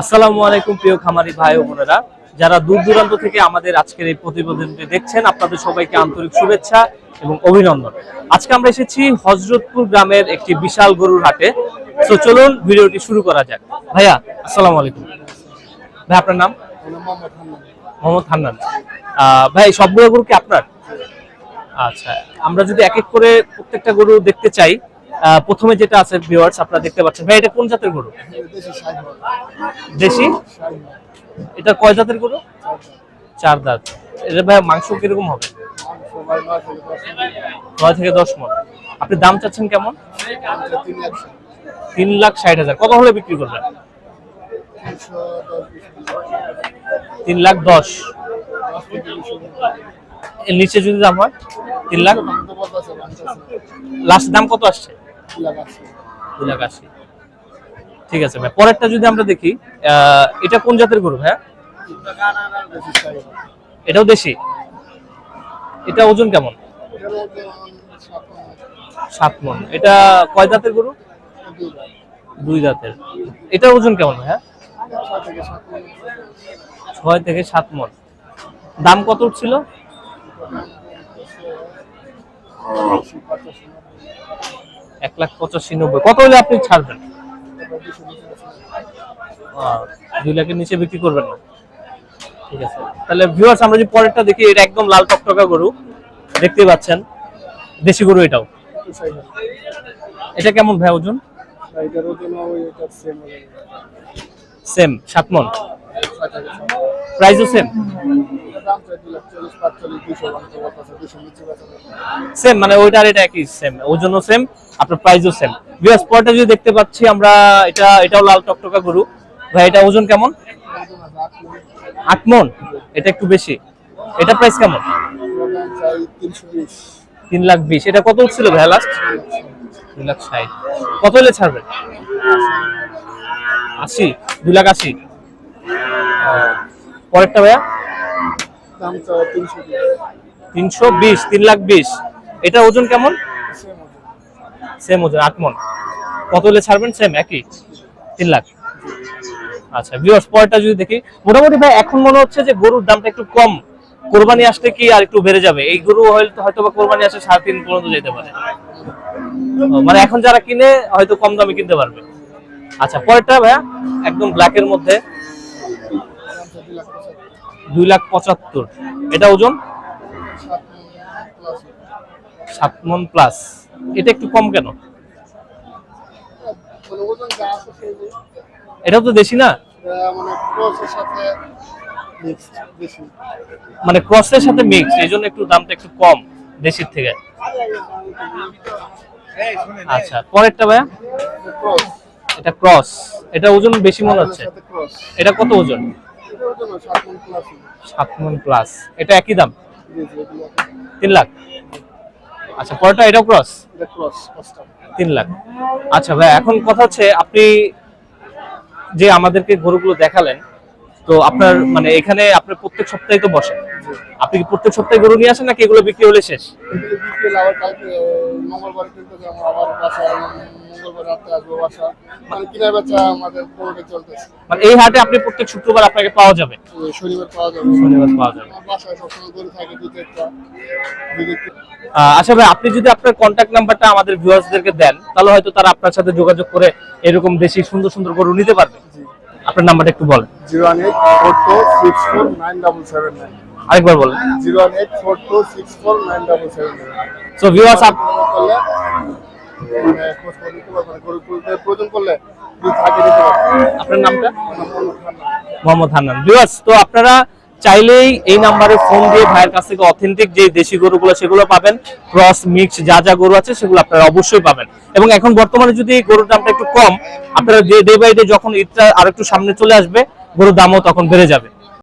আসসালামু আলাইকুম প্রিয় খামারি ভাই ও বোনেরা। যারা দূর দূরান্ত থেকে আমাদের আজকের এই প্রতিবেদনটি দেখছেন, আপনাদের সবাইকে আন্তরিক শুভেচ্ছা এবং অভিনন্দন। আজকে আমরা এসেছি হজরতপুর গ্রামের একটি বিশাল গরুর হাটে। তো চলুন ভিডিওটি শুরু করা যাক। ভাইয়া, আসসালামু আলাইকুম। ভাই, আপনার নাম? মোহাম্মদ হান্নান। ভাই, সবগুলো গরু কি আপনার? আচ্ছা আমরা যদি এক এক করে প্রত্যেকটা গরু দেখতে চাই প্রথমে যেটা আছে ভিউয়ার্স আপনারা দেখতে পাচ্ছেন। ভাই, এটা কোন জাতের গরু? দেশি? এটা কয় জাতের গরু? চার দাঁত। এটা ভাই, মাংস কীরকম হবে? নয় থেকে দশ মন। আপনি দাম চাচ্ছেন কেমন? তিন লাখ ষাট হাজার। কত হলে বিক্রি করবেন? তিন লাখ দশ। নিচে যদি দাম হয়, তিন লাখ? লাস্ট দাম কত আসছে? দুই ঠিক আছে ভাই, পরেরটা যদি আমরা দেখি এটা কোন জাতের গরু ভাইয়া? এটাও দেশি? এটা ওজন কেমন? সাত মন এটা কয় দাঁতের গরু? দুই দাঁতের এটার ওজন কেমন ভাইয়া? ছয় থেকে সাত মন। দাম কত উঠছিল? এক লাখ পঁচাশি নব্বই। কত হলে আপনি ছাড়বেন? দুই লাখের নিচে বিক্রি করবেন না। ঠিক আছে। তাহলে ভিউয়ার্স আমরা যদি পরেরটা দেখি, এটা একদম লাল টকটকা গরু। দেখতেই পাচ্ছেন। দেশি গরু এটাও। এটা কেমন ভাই ওজন? সেম সাত মন। প্রাইসও সেম সেম মানে ওইটা আর এটা একই সেম ওজনও সেম আপনার প্রাইসও সেম ভিউয়ার্স পরেরটা যদি দেখতে পাচ্ছি আমরা, এটা, এটাও লাল টকটকা গরু। ভাই, এটা ওজন কেমন? আট মন। এটা একটু বেশি। এটা প্রাইস কেমন? তিন লাখ বিশ। এটা কত উঠছিল ভাই লাস্ট দুই লাখ ষাট। কত হলে ছাড়বেন আশি। দুই লাখ আশি। পরেরটা ভাইয়া? তিনশো বিশ। তিন লাখ বিশ। এটা ওজন কেমন? সেম ওজন। আট মন। কত হলে ছাড়বেন? সেম একই? তিন লাখ। আচ্ছা ভিউয়ার্স পরেরটা যদি দেখি মোটামুটি ভাই এখন মনে হচ্ছে যে গরুর দামটা একটু কম। কোরবানি আসলে কি আর একটু বেড়ে যাবে? এই গরু হয়তো বা কোরবানি আসে সাড়ে তিন পর্যন্ত যেতে পারে। মানে এখন যারা কিনে হয়তো কম দামে কিনতে পারবে। আচ্ছা পরেরটা ভাইয়া একদম ব্ল্যাকের মধ্যে। দুই লাখ পঁচাত্তর। এটা ওজন? সাত মন প্লাস। এটা একটু কম কেন? এটাও তো দেশি না? মানে ক্রসের সাথে মিক্স এই জন্য একটু দামটা একটু কম দেশির থেকে। আচ্ছা পরেরটা ভাইয়া? এটা ক্রস এটা ওজন বেশি মনে হচ্ছে। এটা কত ওজন? সাত মন প্লাস এটা একই দাম? তিন লাখ? আচ্ছা পরেরটা এটাও ক্রস তিন লাখ। আচ্ছা ভাই এখন কথা হচ্ছে আপনি যে আমাদেরকে গরুগুলো দেখালেন তো আপনার মানে এখানে আপনার প্রত্যেক সপ্তাহে তো বসেন আপনি কি প্রত্যেক সপ্তাহে গরু নিয়ে আসেন নাকি এগুলো বিক্রি হলে শেষ? মঙ্গলবার কিন্তু আমরা আবার বাসায় মঙ্গলবার রাতে আসব বাসা। মানে কিনা বেচা আমাদের পুরোটা চলতেছে। মানে এই হাটে আপনি প্রত্যেক শুক্রবার আপনাকে পাওয়া যাবে? শনিবার পাওয়া যাবে। শনিবার পাওয়া যাবে। বাসায় সবসময় থাকে একটা দুটো আচ্ছা ভাই আপনি যদি আপনার কন্ট্যাক্ট নাম্বারটা আমাদের ভিউয়ার্সদেরকে দেন তাহলে হয়তো তারা আপনার সাথে যোগাযোগ করে এরকম বেশি সুন্দর সুন্দর গরু নিতে পারবে। আপনার নাম্বারটা একটু বলেন। Zero one eight four two six four nine double seven nine. আরেকবার বলেন। Zero one eight four two six four nine double seven so viewers প্রয়োজন করলে আপনার নামটা? মোহাম্মদ ভিউয়ার্স তো আপনারা চাইলেই এই নাম্বারে ফোন দিয়ে ভাইয়ের কাছ থেকে অথেন্টিক যে দেশি গরুগুলো, সেগুলো পাবেন। ক্রস মিক্স যা যা গরু আছে, সেগুলো আপনারা অবশ্যই পাবেন। এবং এখন বর্তমানে যদি গরুর দামটা একটু কম, আপনারা ডে বাই ডে যখন ঈদটা আর একটু সামনে চলে আসবে, গরুর দামও তখন বেড়ে যাবে।